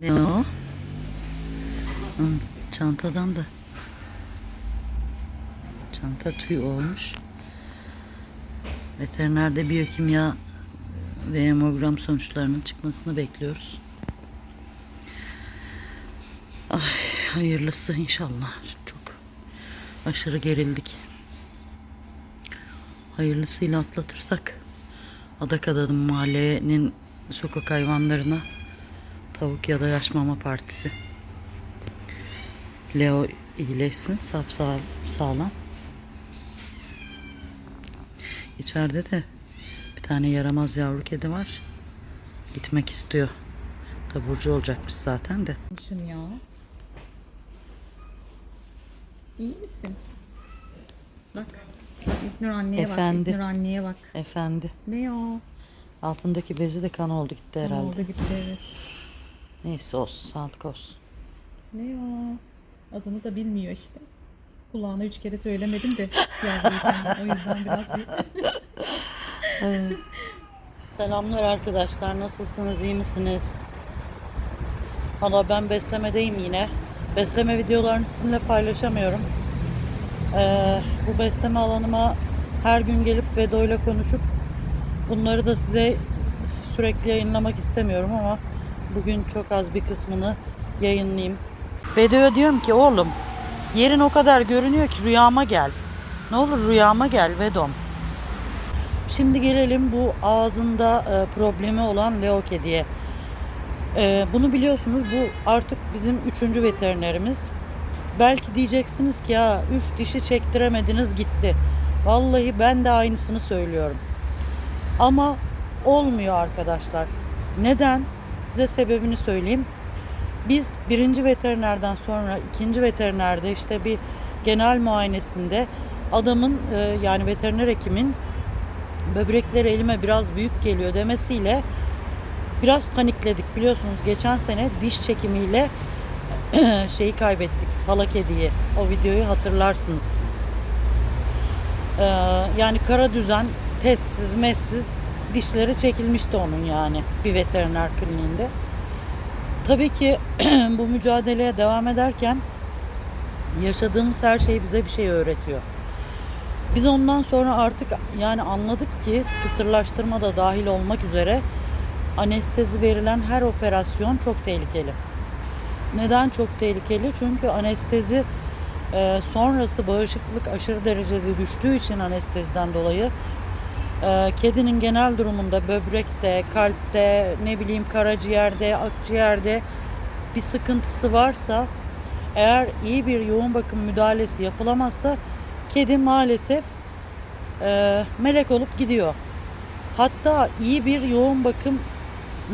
Ne o? Hı, çantadan da çanta tüy olmuş. Veterinerde biyokimya ve hemogram sonuçlarının çıkmasını bekliyoruz. Ay hayırlısı inşallah. Çok aşırı gerildik. Hayırlısıyla atlatırsak Adak Adadım mahallenin sokak hayvanlarına tavuk ya da yaş mama partisi. Leo iyileşsin sapsağ sağlam. İçeride de bir tane yaramaz yavru kedi var. Gitmek istiyor. Taburcu olacakmış zaten de.Mışım ya. İyi misin? Bak. İlknur anneye Efendi. bak. İlknur anneye bak. Efendi. Ne o? Altındaki bezi de kan oldu gitti herhalde. Oldu gitti evet. Neyse olsun sağlık olsun. Ne o? Adını da bilmiyor işte. Kulağına üç kere söylemedim de yavruyken. o yüzden biraz bir... Selamlar arkadaşlar. Nasılsınız? iyi misiniz? Valla ben beslemedeyim yine. Besleme videolarını sizinle paylaşamıyorum. Ee, bu besleme alanıma her gün gelip Vedo ile konuşup bunları da size sürekli yayınlamak istemiyorum ama bugün çok az bir kısmını yayınlayayım. Vedo'ya diyorum ki oğlum yerin o kadar görünüyor ki rüyama gel. Ne olur rüyama gel Vedom. Şimdi gelelim bu ağzında e, problemi olan Leo kediye. E, bunu biliyorsunuz bu artık bizim üçüncü veterinerimiz. Belki diyeceksiniz ki ya üç dişi çektiremediniz gitti. Vallahi ben de aynısını söylüyorum. Ama olmuyor arkadaşlar. Neden? Size sebebini söyleyeyim. Biz birinci veterinerden sonra ikinci veterinerde işte bir genel muayenesinde adamın e, yani veteriner hekimin böbrekleri elime biraz büyük geliyor demesiyle biraz panikledik. Biliyorsunuz geçen sene diş çekimiyle şeyi kaybettik. Pala kediyi. O videoyu hatırlarsınız. Ee, yani kara düzen, testsiz, messiz dişleri çekilmişti onun yani bir veteriner kliniğinde. Tabii ki bu mücadeleye devam ederken yaşadığımız her şey bize bir şey öğretiyor. Biz ondan sonra artık yani anladık ki kısırlaştırma da dahil olmak üzere anestezi verilen her operasyon çok tehlikeli. Neden çok tehlikeli? Çünkü anestezi e, sonrası bağışıklık aşırı derecede düştüğü için anesteziden dolayı e, kedinin genel durumunda böbrekte, kalpte, ne bileyim karaciğerde, akciğerde bir sıkıntısı varsa eğer iyi bir yoğun bakım müdahalesi yapılamazsa kedi maalesef e, melek olup gidiyor. Hatta iyi bir yoğun bakım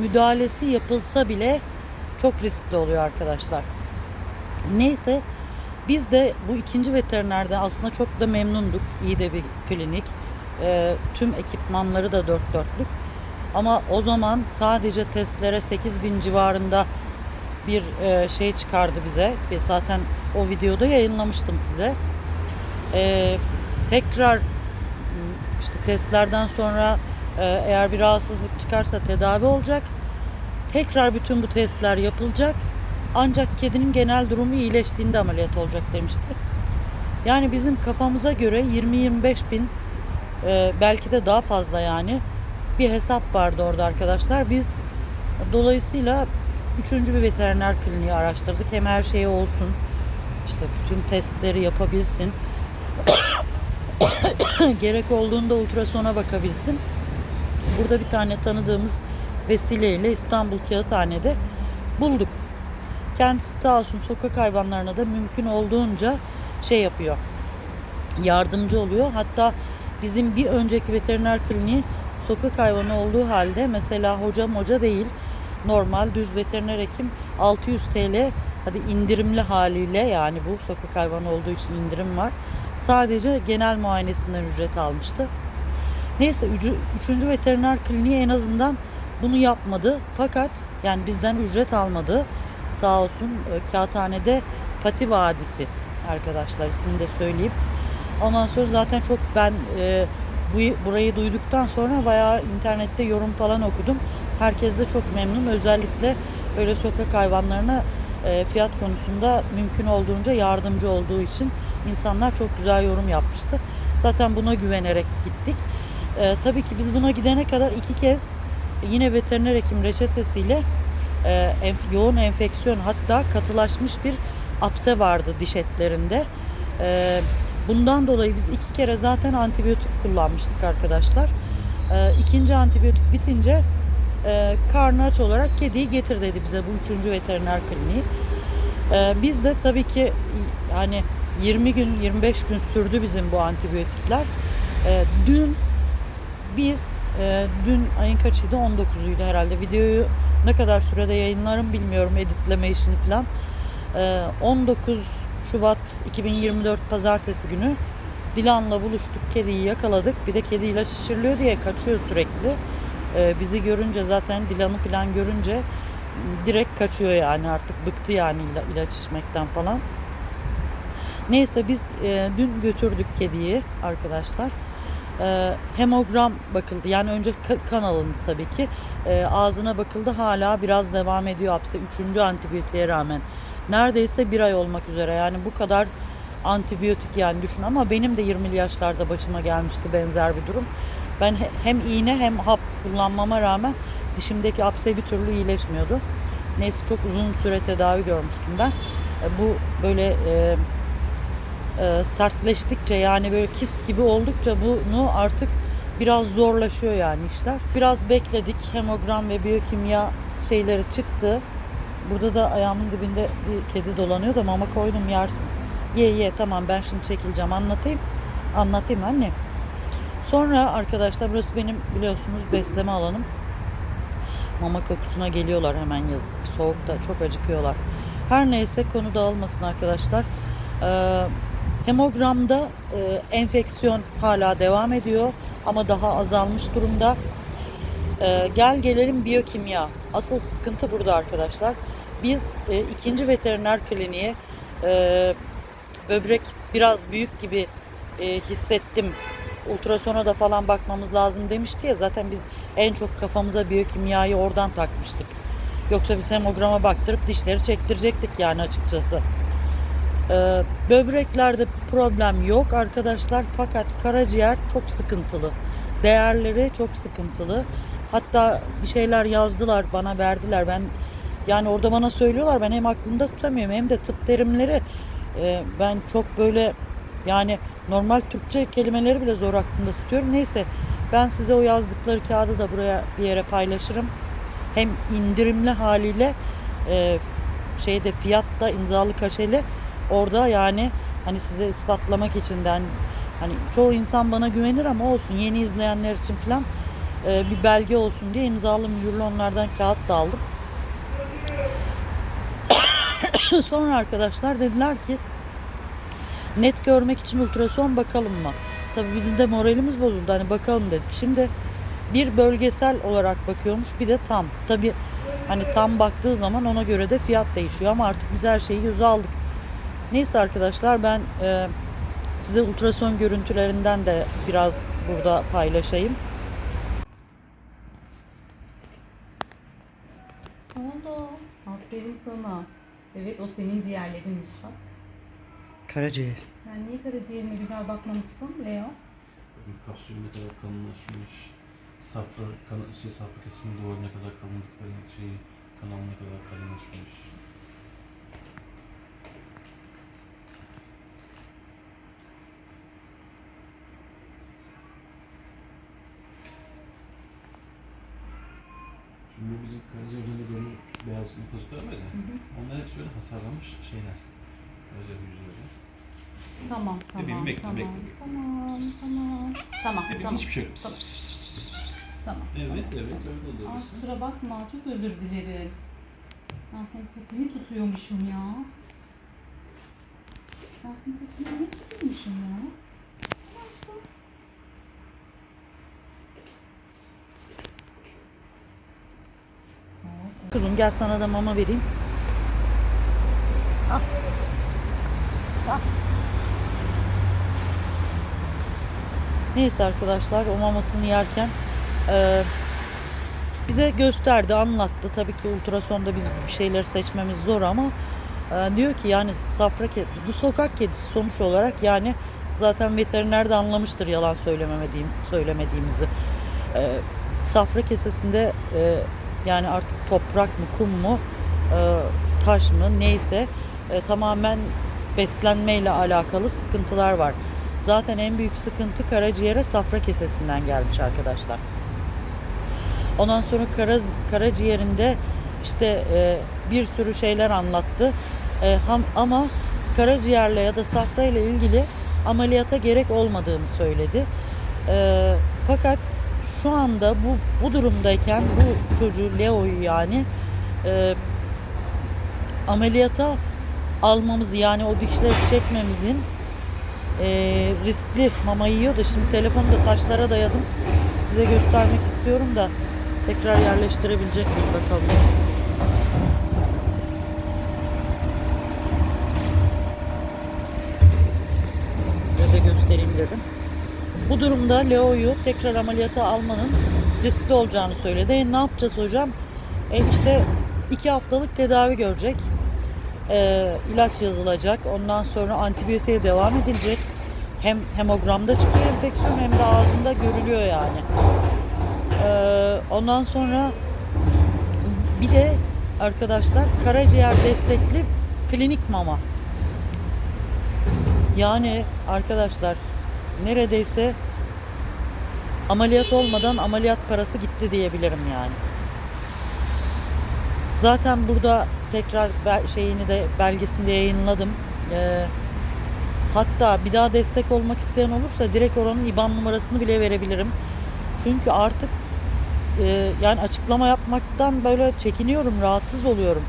müdahalesi yapılsa bile çok riskli oluyor arkadaşlar. Neyse biz de bu ikinci veterinerde aslında çok da memnunduk. İyi de bir klinik. E, tüm ekipmanları da dört dörtlük. Ama o zaman sadece testlere 8000 civarında bir e, şey çıkardı bize. Zaten o videoda yayınlamıştım size. Ee, tekrar işte testlerden sonra e, eğer bir rahatsızlık çıkarsa tedavi olacak. Tekrar bütün bu testler yapılacak. Ancak kedinin genel durumu iyileştiğinde ameliyat olacak demişti. Yani bizim kafamıza göre 20-25 bin e, belki de daha fazla yani bir hesap vardı orada arkadaşlar. Biz dolayısıyla üçüncü bir veteriner kliniği araştırdık. Hem her şey olsun. işte bütün testleri yapabilsin. gerek olduğunda ultrasona bakabilsin. Burada bir tane tanıdığımız vesileyle İstanbul Kağıthane'de bulduk. Kendisi sağ olsun sokak hayvanlarına da mümkün olduğunca şey yapıyor. Yardımcı oluyor. Hatta bizim bir önceki veteriner kliniği sokak hayvanı olduğu halde mesela hocam hoca değil normal düz veteriner hekim 600 TL hadi indirimli haliyle yani bu sokak hayvanı olduğu için indirim var. Sadece genel muayenesinden ücret almıştı. Neyse üçü- üçüncü veteriner kliniği en azından bunu yapmadı. Fakat yani bizden ücret almadı. Sağ olsun e, Kağıthane'de Pati Vadisi arkadaşlar ismini de söyleyeyim. Ondan sonra zaten çok ben e, bu burayı duyduktan sonra bayağı internette yorum falan okudum. Herkes de çok memnun. Özellikle böyle sokak hayvanlarına e, fiyat konusunda mümkün olduğunca yardımcı olduğu için insanlar çok güzel yorum yapmıştı. Zaten buna güvenerek gittik. E, tabii ki biz buna gidene kadar iki kez yine veteriner hekim reçetesiyle e, enf- yoğun enfeksiyon hatta katılaşmış bir apse vardı diş etlerinde. E, bundan dolayı biz iki kere zaten antibiyotik kullanmıştık arkadaşlar. E, ikinci antibiyotik bitince e, karnı aç olarak kediyi getir dedi bize bu üçüncü veteriner kliniği. E, biz de tabii ki yani 20 gün 25 gün sürdü bizim bu antibiyotikler. E, dün biz e, dün ayın kaçıydı 19'uydu herhalde videoyu ne kadar sürede yayınlarım bilmiyorum editleme işini falan. E, 19 Şubat 2024 pazartesi günü Dilan'la buluştuk kediyi yakaladık bir de kedi ilaç içiriliyor diye kaçıyor sürekli. E, bizi görünce zaten Dilan'ı falan görünce direkt kaçıyor yani artık bıktı yani ila- ilaç içmekten falan. Neyse biz e, dün götürdük kediyi arkadaşlar. E, hemogram bakıldı. Yani önce ka- kan alındı tabii ki. E, ağzına bakıldı. Hala biraz devam ediyor hapse. Üçüncü antibiyotiğe rağmen. Neredeyse bir ay olmak üzere. Yani bu kadar antibiyotik yani düşün. Ama benim de 20'li yaşlarda başıma gelmişti benzer bir durum. Ben he- hem iğne hem hap kullanmama rağmen dişimdeki hapse bir türlü iyileşmiyordu. Neyse çok uzun süre tedavi görmüştüm ben. E, bu böyle e, e, sertleştikçe yani böyle kist gibi oldukça bunu artık biraz zorlaşıyor yani işler. Biraz bekledik. Hemogram ve biyokimya şeyleri çıktı. Burada da ayağımın dibinde bir kedi dolanıyor da mama koydum yersin. Ye ye tamam ben şimdi çekileceğim anlatayım. Anlatayım anne. Sonra arkadaşlar burası benim biliyorsunuz besleme alanım. Mama kokusuna geliyorlar hemen yazık. Soğukta çok acıkıyorlar. Her neyse konu dağılmasın arkadaşlar. Ee, hemogramda e, enfeksiyon hala devam ediyor ama daha azalmış durumda. Ee, gel gelelim biyokimya. Asıl sıkıntı burada arkadaşlar. Biz e, ikinci veteriner kliniğe e, böbrek biraz büyük gibi e, hissettim. Ultrasona da falan bakmamız lazım demişti ya. Zaten biz en çok kafamıza biyokimyayı oradan takmıştık. Yoksa biz hemograma baktırıp dişleri çektirecektik yani açıkçası. Ee, böbreklerde problem yok arkadaşlar fakat karaciğer çok sıkıntılı. Değerleri çok sıkıntılı. Hatta bir şeyler yazdılar bana verdiler. Ben yani orada bana söylüyorlar ben hem aklımda tutamıyorum hem de tıp terimleri e, ben çok böyle yani normal Türkçe kelimeleri bile zor aklımda tutuyorum. Neyse ben size o yazdıkları kağıdı da buraya bir yere paylaşırım. Hem indirimli haliyle e, şeyde fiyatta imzalı kaşeli orada yani hani size ispatlamak için de hani, çoğu insan bana güvenir ama olsun yeni izleyenler için falan e, bir belge olsun diye imzalı mühürlü onlardan kağıt da aldım. Sonra arkadaşlar dediler ki net görmek için ultrason bakalım mı? Tabii bizim de moralimiz bozuldu. Hani bakalım dedik. Şimdi bir bölgesel olarak bakıyormuş bir de tam. Tabii hani tam baktığı zaman ona göre de fiyat değişiyor ama artık biz her şeyi göze aldık. Neyse arkadaşlar ben e, size ultrason görüntülerinden de biraz burada paylaşayım. Ne oldu? Aferin sana. Evet o senin ciğerlerinmiş bak. Karaciğer. Sen niye karaciğerine güzel bakmamışsın Leo? Kapsül ne kadar kalınlaşmış. Safra, kan, şey, safra kesinin duvarı ne kadar kalınlıkları, şey, kanal ne kadar kalınlaşmış. Şimdi bu bizim karaciğer üzerinde gördüğümüz küçük beyaz mukozitler var ya, Hı hı. onlar hepsi böyle hasarlanmış şeyler. Karaciğer hücreleri. Tamam tamam Bebeğim, bekle, tamam. bekle, bekle. Tamam tamam. Tamam Bebeğim tamam. hiçbir şey yok. Pıs, Tamam. pıs, pıs, pıs, pıs. Tamam. Evet, tamam. evet, öyle Ay oluyorsun. kusura bakma çok özür dilerim. Ben senin patini tutuyormuşum ya. Ben senin patini ne tutuyormuşum ya? Aşkım. Kuzum gel sana da mama vereyim. Ah. Ah. Neyse arkadaşlar o mamasını yerken e, bize gösterdi, anlattı. Tabii ki ultrasonda biz bir şeyleri seçmemiz zor ama e, diyor ki yani safra kedi, bu sokak kedisi sonuç olarak yani zaten veteriner de anlamıştır yalan söylememediğim söylemediğimizi. E, safra kesesinde e, yani artık toprak mı kum mu e, taş mı neyse e, tamamen beslenmeyle alakalı sıkıntılar var. Zaten en büyük sıkıntı karaciğere safra kesesinden gelmiş arkadaşlar. Ondan sonra kara, karaciğerinde işte e, bir sürü şeyler anlattı. E, ham, ama karaciğerle ya da safra ile ilgili ameliyata gerek olmadığını söyledi. E, fakat şu anda bu bu durumdayken bu çocuğu Leo'yu yani e, ameliyata almamız yani o dişleri çekmemizin e, riskli mama yiyor da şimdi telefonu da taşlara dayadım. Size göstermek istiyorum da tekrar yerleştirebilecek miyim bakalım. Size de göstereyim dedim. Bu durumda Leo'yu tekrar ameliyata almanın riskli olacağını söyledi. E, ne yapacağız hocam? E, işte iki haftalık tedavi görecek. E, ilaç yazılacak. Ondan sonra antibiyotiğe devam edilecek. Hem hemogramda çıkıyor enfeksiyon hem de ağzında görülüyor yani. E, ondan sonra bir de arkadaşlar karaciğer destekli klinik mama. Yani arkadaşlar neredeyse ameliyat olmadan ameliyat parası gitti diyebilirim yani. Zaten burada tekrar şeyini de belgesini de yayınladım. Ee, hatta bir daha destek olmak isteyen olursa direkt oranın IBAN numarasını bile verebilirim. Çünkü artık e, yani açıklama yapmaktan böyle çekiniyorum, rahatsız oluyorum.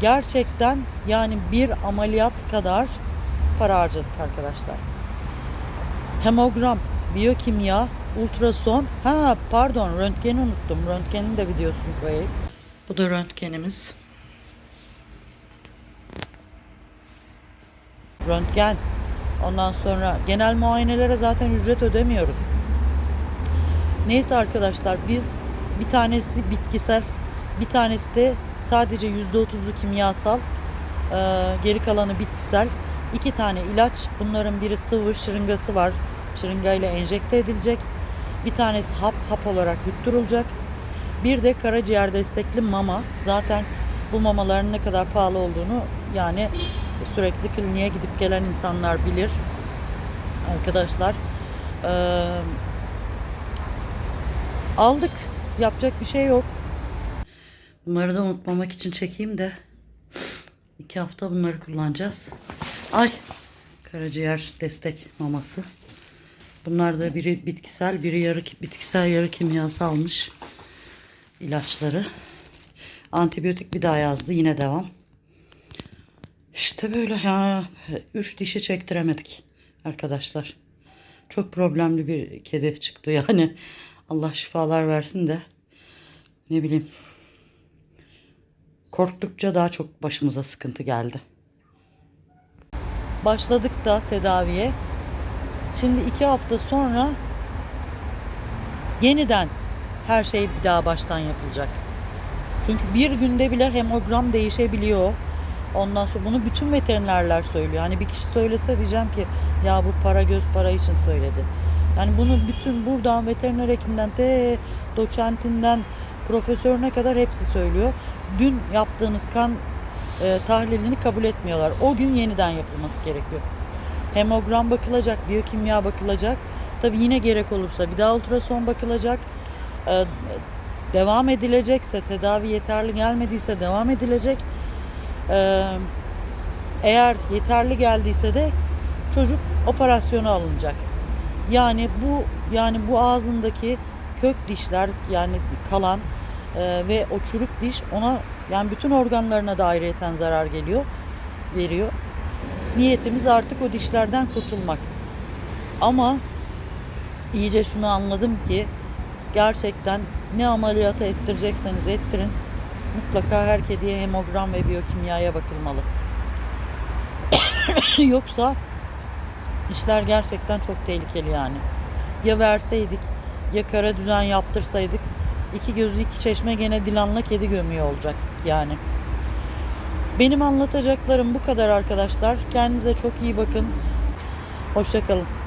Gerçekten yani bir ameliyat kadar para harcadık arkadaşlar. Hemogram, biyokimya, ultrason. Ha pardon röntgeni unuttum. Röntgenin de videosunu koyayım. Bu da röntgenimiz. Röntgen. Ondan sonra genel muayenelere zaten ücret ödemiyoruz. Neyse arkadaşlar biz bir tanesi bitkisel, bir tanesi de sadece %30'u kimyasal, geri kalanı bitkisel. İki tane ilaç. Bunların biri sıvı şırıngası var. Şırıngayla enjekte edilecek. Bir tanesi hap hap olarak yutturulacak. Bir de karaciğer destekli mama. Zaten bu mamaların ne kadar pahalı olduğunu yani sürekli kliniğe gidip gelen insanlar bilir. Arkadaşlar eee, aldık. Yapacak bir şey yok. Bunları da unutmamak için çekeyim de. iki hafta bunları kullanacağız. Ay karaciğer destek maması. Bunlar da biri bitkisel, biri yarı bitkisel, yarı kimyasalmış ilaçları. Antibiyotik bir daha yazdı. Yine devam. İşte böyle ya. Üç dişi çektiremedik arkadaşlar. Çok problemli bir kedi çıktı yani. Allah şifalar versin de. Ne bileyim. Korktukça daha çok başımıza sıkıntı geldi. Başladık da tedaviye. Şimdi iki hafta sonra yeniden her şey bir daha baştan yapılacak. Çünkü bir günde bile hemogram değişebiliyor. Ondan sonra bunu bütün veterinerler söylüyor. Hani bir kişi söylese diyeceğim ki ya bu para göz para için söyledi. Yani bunu bütün buradan veteriner hekimden de doçentinden profesörüne kadar hepsi söylüyor. Dün yaptığınız kan e, tahlilini kabul etmiyorlar. O gün yeniden yapılması gerekiyor. Hemogram bakılacak, biyokimya bakılacak. Tabi yine gerek olursa bir daha ultrason bakılacak. E, devam edilecekse, tedavi yeterli gelmediyse devam edilecek. E, eğer yeterli geldiyse de çocuk operasyona alınacak. Yani bu yani bu ağzındaki kök dişler yani kalan e, ve o çürük diş ona yani bütün organlarına da ayrıyeten zarar geliyor, veriyor. Niyetimiz artık o dişlerden kurtulmak. Ama iyice şunu anladım ki gerçekten ne ameliyata ettirecekseniz ettirin mutlaka her kediye hemogram ve biyokimyaya bakılmalı. Yoksa işler gerçekten çok tehlikeli yani. Ya verseydik ya kara düzen yaptırsaydık iki gözü iki çeşme gene Dilan'la kedi gömüyor olacak yani. Benim anlatacaklarım bu kadar arkadaşlar. Kendinize çok iyi bakın. Hoşçakalın.